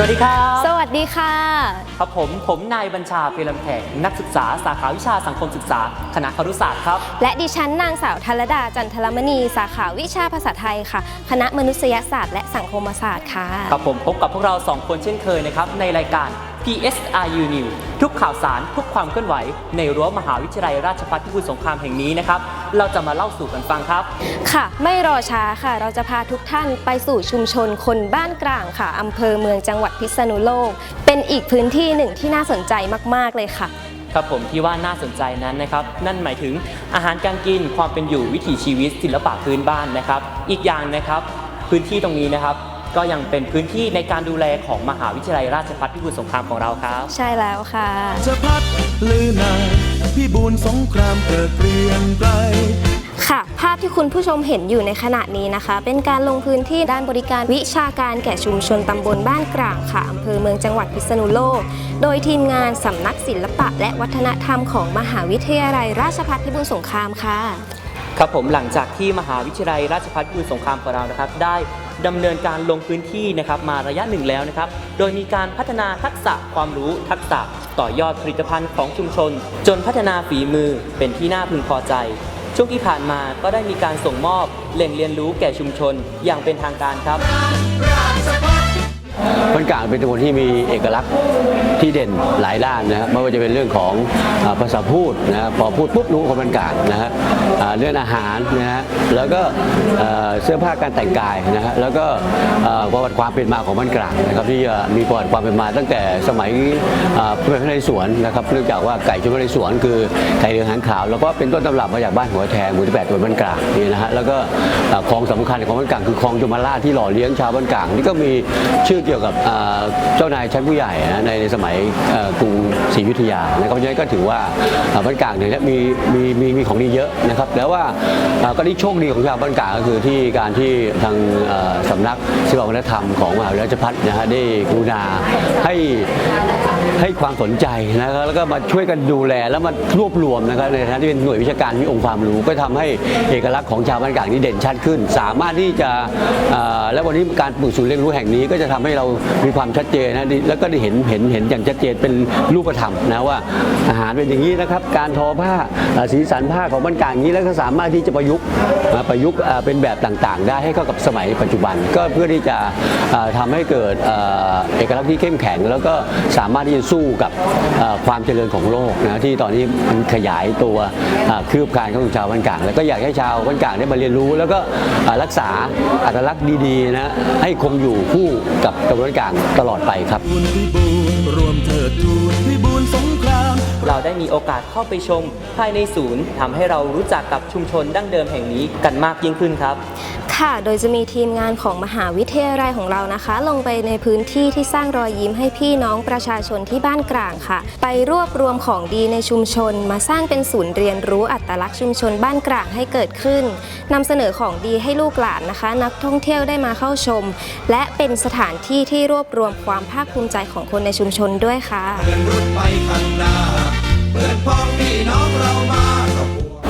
วัสดีครับ สวัสดีค่ะ ครับผมผมนายบัญชาเพลำแขกนักศึกษาสาขาวิชาสังคมศึกษา คณะครุศาสตร์ครับ และดิฉันนางสาวธัลดาจันทรมณี สาขาวิชาภาษาไทยค่ะ คณะมนุษยศาสตร์และสังคมศาสตร์ค่ะ ครับผมพบกับพวกเรา 2 คนเช่นเคยนะครับในรายการ PSRU New ทุกข่าวสารทุกความเคลื่อนไหว ในรั้วมหาวิทยาลัยราชภัฏพิบูลสงครามแห่งนี้นะครับ เราจะมาเล่าสู่กันฟังครับ ค่ะ ไม่รอช้าค่ะ เราจะพาทุกท่านไปสู่ชุมชนคนบ้านกลางค่ะอำเภอเมืองจังหวัดพิษณุโลก เป็นอีกพื้นที่หนึ่งที่น่าสนใจมาก ๆ เลยค่ะครับผมที่ว่าน่าสนใจนั้นนะครับ นั่นหมายถึงอาหารการกินความเป็นอยู่วิถีชีวิตศิลปะพื้นบ้านนะครับ อีกอย่างนะครับ พื้นที่ตรงนี้นะครับ ก็ยังเป็นพื้นที่ในการดูแลของมหาวิทยาลัยราชภัฏพิบูลสงครามของเราครับ ใช่แล้วค่ะจะพัดลือนาพี่บูนสงครามเกิดเปลี่ยนไกล ค่ะ ภาพที่คุณผู้ชมเห็นอยู่ในขณะนี้นะคะ เป็นการลงพื้นที่ด้านบริการวิชาการแก่ชุมชนตำบลบ้านกลางค่ะอำเภอเมืองจังหวัดพิษณุโลก โดยทีมงานสำนักศิลปะและวัฒนธรรมของมหาวิทยาลัยราชภัฏพิบูลสงครามค่ะ ครับผมหลังจากที่มหาวิทยาลัยราชภัฏพิบูลสงครามของเรานะครับ ได้ดำเนินการลงพื้นที่นะครับมาระยะหนึ่งแล้วนะครับ โดยมีการพัฒนาทักษะความรู้ทักษะต่อยอดผลิตภัณฑ์ของชุมชน จนพัฒนาฝีมือเป็นที่น่าพึงพอใจ ช่วงที่ผ่านมาก็ได้มีการส่งมอบแหล่งเรียนรู้แก่ชุมชนอย่างเป็นทางการครับ บ้านกลางเป็นตำบลที่มีเอกลักษณ์ที่เด่นหลายด้านนะครับไม่ว่าจะเป็นเรื่องของอภาษาพูดนะพอพูดปุ๊บรู้คนบ้านกลางนะฮะเรื่องอาหารนะฮะแล้วก็เสื้อผ้าการแต่งกายนะฮะแล้วก็ประวัติความเป็นมาของบ้านกลางนะครับที่มีประวัติความเป็นมาตั้งแต่สมัยอ่าพระนเรศวรนะครับเนื่องจากว่าไก่ชุมพระนเรศวรคือไก่เหลืองหางขาว แล้วก็เป็นต้นตำรับมาจากบ้านหัวแทงหมู่ที่แปดตัวบ้านกลางนี่นะฮะแล้วก็คลองสำคัญของบ้านกลางคือคลองจุมาราที่หล่อเลี้ยงชาวบ้านกลางนี่ก็มีชื่อเกี่ยวกับเจ้านายชั้นผู้ใหญ่นะในในสมัยกรุงศรีอยุธยานะครับเพราะฉะนั้นก็ถือว่าบ้านกลางเนี่ยมีมีมีมีของดีเยอะนะครับแล้วว่าก็ที่โชคดีของชาวบ้านกลางก็คือที่การที่ทางสำนักศิลปวัฒนธรรมของมหาวิทยาลัยราชภัฏนะฮะได้กรุณาให้ ให้ความสนใจนะครับแล้วก็มาช่วยกันดูแลแล้วมารวบรวมนะครับในฐานะที่เป็นหน่วยวิชาการมีองค์ความรู้ ก็ทำให้เอกลักษณ์ของชาวบ้านกลางนี่เด่นชัดขึ้น สามารถที่จะอ่อและวันนี้การปลูกศูนย์เรียนรู้แห่งนี้ ก็จะทำให้เรามีความชัดเจนนะแล้วก็ได้เห็นเห็นเห็นอย่างชัดเจนเป็นรูปธรรมนะว่าอาหารเป็นอย่างนี้นะครับการทอผ้าสีสันผ้าของบ้านกลางนี้แล้วก็สามารถที่จะประยุกต์มาประยุกต์เอ่อเป็นแบบต่างๆ ได้ให้เข้ากับสมัยปัจจุบัน ก็เพื่อที่จะเอ่อทำให้เกิดอ่อเอกลักษณ์ที่เข้มแข็ง แล้วก็สามารถที่จะสู้กับความเจริญของโลกนะที่ตอนนี้มันขยายตัวคืบคลานของชาวบ้านกลาง แล้วก็อยากให้ชาวบ้านกลางได้มาเรียนรู้แล้วก็รักษาอัตลักษณ์ดีๆนะให้คงอยู่คู่กับชาวบวนกลางตลอดไปครับบูนพี่บูนรวม เราได้มีโอกาสเข้าไปชม ภายในศูนย์ทำให้เรารู้จักกับชุมชนดั้งเดิมแห่งนี้กันมากยิ่งขึ้นครับ ค่ะ โดยจะมีทีมงานของมหาวิทยาลัยของเรานะคะ ลงไปในพื้นที่ที่สร้างรอยยิ้มให้พี่น้องประชาชนที่บ้านกลางค่ะ ไปรวบรวมของดีในชุมชน มาสร้างเป็นศูนย์เรียนรู้อัตลักษณ์ชุมชนบ้านกลางให้เกิดขึ้นนำเสนอของดีให้ลูกหลานนะคะ นักท่องเที่ยวได้มาเข้าชม และเป็นสถานที่ที่รวบรวมความภาคภูมิใจของคนในชุมชนด้วยค่ะเดินรุดไปข้างหน้า เปิดพ้องพี่น้องเรามากับ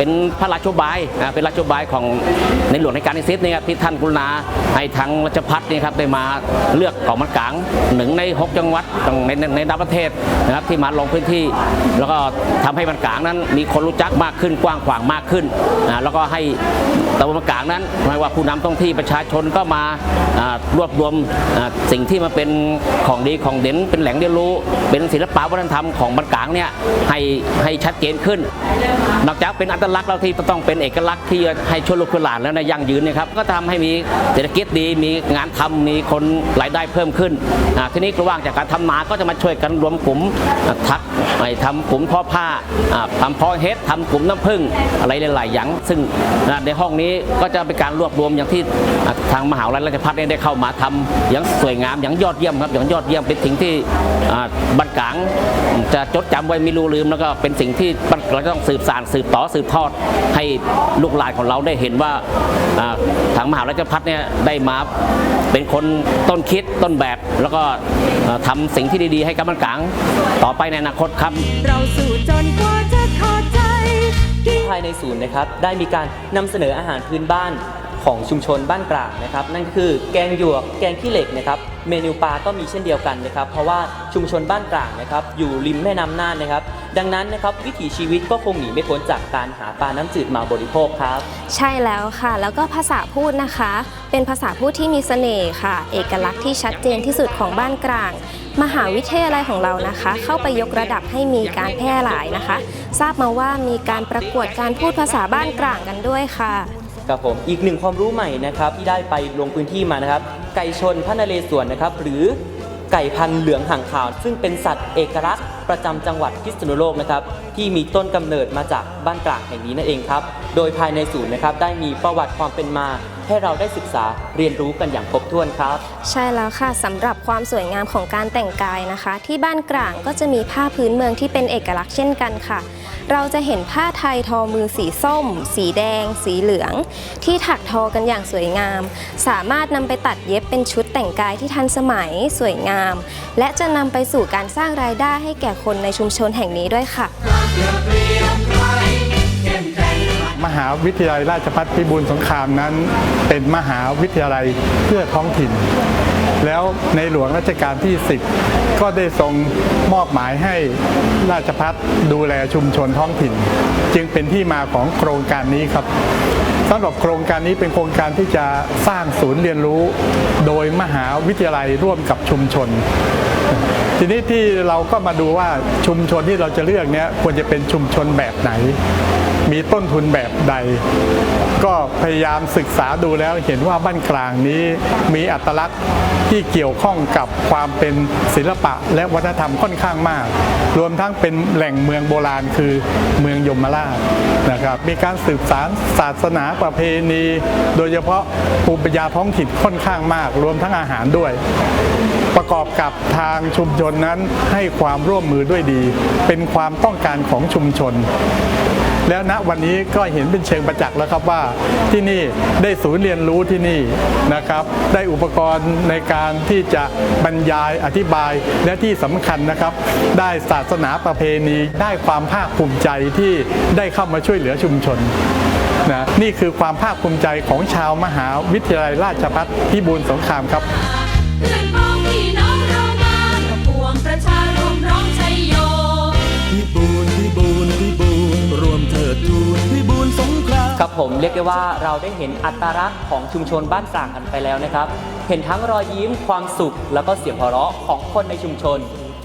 เป็นพระราชบายนะเป็นราชบายของในหลวงในการนิสิตนี่ครับที่ท่านกุณาให้ทางราชพัฒนี่ครับได้มาเลือกของมันกลางหนึ่งใน 6 จังหวัดในในในต่างประเทศนะครับที่มาลงพื้นที่ แล้วก็ทำให้มันกลางนั้น มีคนรู้จักมากขึ้นกว้างขวางมากขึ้นนะแล้วก็ให้ตำบลมันกลางนั้นไม่ว่าผู้นำท้องที่ประชาชนก็มารวบรวมสิ่งที่มาเป็นของดีของเด่นเป็นแหล่งเรียนรู้ เป็นศิลปะวัฒนธรรมของมันกลางเนี่ยให้ให้ชัดเจนขึ้น นอกจากเป็นอัตลักษณ์แล้วที่ต้องเป็นเอกลักษณ์ที่ให้ชวนลูกหลานแล้วนะยั่งยืนนะครับก็ทำให้มีเศรษฐกิจดีมีงานทำมีคนรายได้เพิ่มขึ้นทีนี้ระหว่างจากการทำนาก็จะมาช่วยกันรวมกลุ่มทักไปทำกลุ่มทอผ้าอ่าทำพอเฮ็ดทำกลุ่มน้ำผึ้งอะไรหลาย ๆ อย่าง ซึ่งในห้องนี้ก็จะเป็นการรวบรวมอย่างที่ทางมหาวิทยาลัยราชภัฏเนี่ยได้เข้ามาทำอย่างสวยงามอย่างยอดเยี่ยมครับอย่างยอดเยี่ยมเป็นสิ่งที่บันกลางจะจดจำไว้ไม่รู้ลืมแล้วก็เป็นสิ่งที่เราต้องสืบสานสืบต่อสืบทอดให้ลูกหลานของเราได้เห็นว่าอ่าทางมหาวิทยาลัยราชภัฏเนี่ยได้มาเป็นคนต้นคิดต้นแบบ แล้วก็อ่าทำสิ่งที่ดีๆ ให้กับบันกลางต่อไปในอนาคตครับ เราสู่จนกว่าจะถอดใจภายในศูนย์นะครับได้มีการนำเสนออาหารพื้นบ้าน ของชุมชนบ้านกลางนะครับ นั่นคือแกงหยวกแกงขี้เหล็กนะครับเมนูปลาก็มีเช่นเดียวกันนะครับ เพราะว่าชุมชนบ้านกลางนะครับอยู่ริมแม่น้ำน่านนะครับ ดังนั้นนะครับวิถีชีวิตก็คงหนีไม่พ้นจากการหาปลาน้ำจืดมาบริโภคครับ ใช่แล้วค่ะ แล้วก็ภาษาพูดนะคะ เป็นภาษาพูดที่มีเสน่ห์ค่ะ เอกลักษณ์ที่ชัดเจนที่สุดของบ้านกลาง มหาวิทยาลัยของเรานะคะ เข้าไปยกระดับให้มีการแพร่หลายนะคะ ทราบมาว่ามีการประกวดการพูดภาษาบ้านกลางกันด้วยค่ะ ครับผมอีกหนึ่งความรู้ใหม่นะครับที่ได้ไปลงพื้นที่มานะครับ ไก่ชนพระนเรศวรนะครับ หรือไก่พันเหลืองห่างขาว ซึ่งเป็นสัตว์เอกลักษณ์ประจำจังหวัดพิษณุโลกนะครับ ที่มีต้นกำเนิดมาจากบ้านกลางแห่งนี้นั่นเองครับ โดยภายในศูนย์นะครับได้มีประวัติความเป็นมา ให้เราได้ศึกษาเรียนรู้กันอย่างครบถ้วนครับ ใช่แล้วค่ะสำหรับความสวยงามของการแต่งกายนะคะ ที่บ้านกลางก็จะมีผ้าพื้นเมืองที่เป็นเอกลักษณ์เช่นกันค่ะเราจะเห็นผ้าไทยทอมือสีส้ม สีแดง สีเหลือง ที่ถักทอกันอย่างสวยงาม สามารถนำไปตัดเย็บเป็นชุดแต่งกายที่ทันสมัยสวยงาม และจะนำไปสู่การสร้างรายได้ให้แก่คนในชุมชนแห่งนี้ด้วยค่ะ มหาวิทยาลัยราชภัฏพิบูลสงครามนั้น เป็นมหาวิทยาลัยเพื่อท้องถิ่น แล้วในหลวงรัชกาลที่ 10 ก็ได้ทรงมอบหมายให้ราชพัฒดูแลชุมชนท้องถิ่น จึงเป็นที่มาของโครงการนี้ครับสำหรับโครงการนี้เป็นโครงการที่จะสร้างศูนย์เรียนรู้ โดยมหาวิทยาลัยร่วมกับชุมชน ทีนี้ที่เราก็มาดูว่าชุมชนที่เราจะเลือกเนี้ยควรจะเป็นชุมชนแบบไหน มีต้นทุนแบบใด ก็พยายามศึกษาดูแล้วเห็นว่าบ้านกลางนี้มีอัตลักษณ์ที่เกี่ยวข้องกับความเป็นศิลปะและวัฒนธรรมค่อนข้างมาก รวมทั้งเป็นแหล่งเมืองโบราณคือเมืองยมราชนะครับ มีการสืบสารศาสนาประเพณี โดยเฉพาะภูมิปัญญาท้องถิ่นค่อนข้างมาก รวมทั้งอาหารด้วย ประกอบกับทางางชุมชนนั้นให้ความร่วมมือด้วยดี เป็นความต้องการของชุมชน แล้วณวันนี้ก็เห็นเป็นเชิงประจักษ์แล้วครับว่าที่นี่ได้ศูนย์เรียนรู้ที่นี่นะครับ ได้อุปกรณ์ในการที่จะบรรยายอธิบายและที่สำคัญนะครับ ได้ศาสนาประเพณีได้ความภาคภูมิใจที่ได้เข้ามาช่วยเหลือชุมชนนะนี่คือความภาคภูมิใจของชาวมหาวิทยาลัยราชภัฏพิบูลสงครามครับ ครามครับผมเรียกได้ว่าเราได้เห็นอัตลักษณ์ของชุมชนบ้านกลางกันไปแล้วนะครับ เห็นทั้งรอยยิ้มความสุข แล้วก็เสียงหัวเราะของคนในชุมชน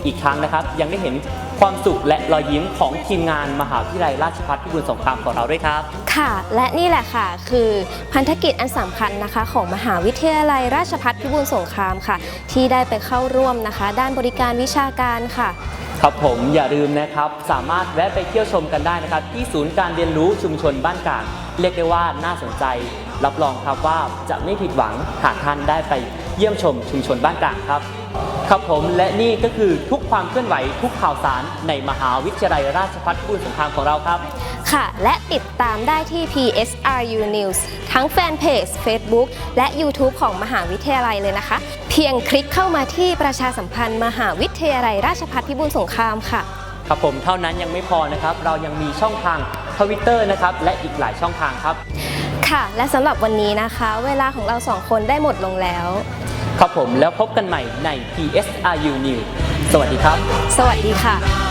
อีกครั้งนะครับ ยังได้เห็นความสุขและรอยยิ้มของทีมงานมหาวิทยาลัยราชภัฏพิบูลสงครามของเราด้วยครับ ค่ะ และนี่แหละค่ะ คือพันธกิจอันสำคัญนะคะ ของมหาวิทยาลัยราชภัฏพิบูลสงครามค่ะ ที่ได้ไปเข้าร่วมนะคะ ด้านบริการวิชาการค่ะ ครับผมอย่าลืมนะครับ สามารถแวะไปเที่ยวชมกันได้นะครับ ที่ศูนย์การเรียนรู้ชุมชนบ้านกลางเรียกได้ว่าน่าสนใจ รับรองครับว่าจะไม่ผิดหวังหากท่านได้ไปเยี่ยมชมชุมชนบ้านกลางครับ ครับผมและนี่ก็คือทุกความเคลื่อนไหวทุกข่าวสารในมหาวิทยาลัยราชภัฏพิบูลสงครามของเราครับ ค่ะ และติดตามได้ที่ PSRU News ทั้งแฟนเพจ Facebook และ YouTube ของมหาวิทยาลัยเลยนะคะ เพียงคลิกเข้ามาที่ประชาสัมพันธ์ มหาวิทยาลัยราชภัฏพิบูลสงครามค่ะ ครับผมเท่านั้นยังไม่พอนะครับ เรายังมีช่องทางทวิตเตอร์นะครับ และอีกหลายช่องทางครับ ค่ะ และสำหรับวันนี้นะคะ เวลาของเราสองคนได้หมดลงแล้ว ครับผมแล้วพบกันใหม่ใน PSRU News สวัสดีครับ สวัสดีค่ะ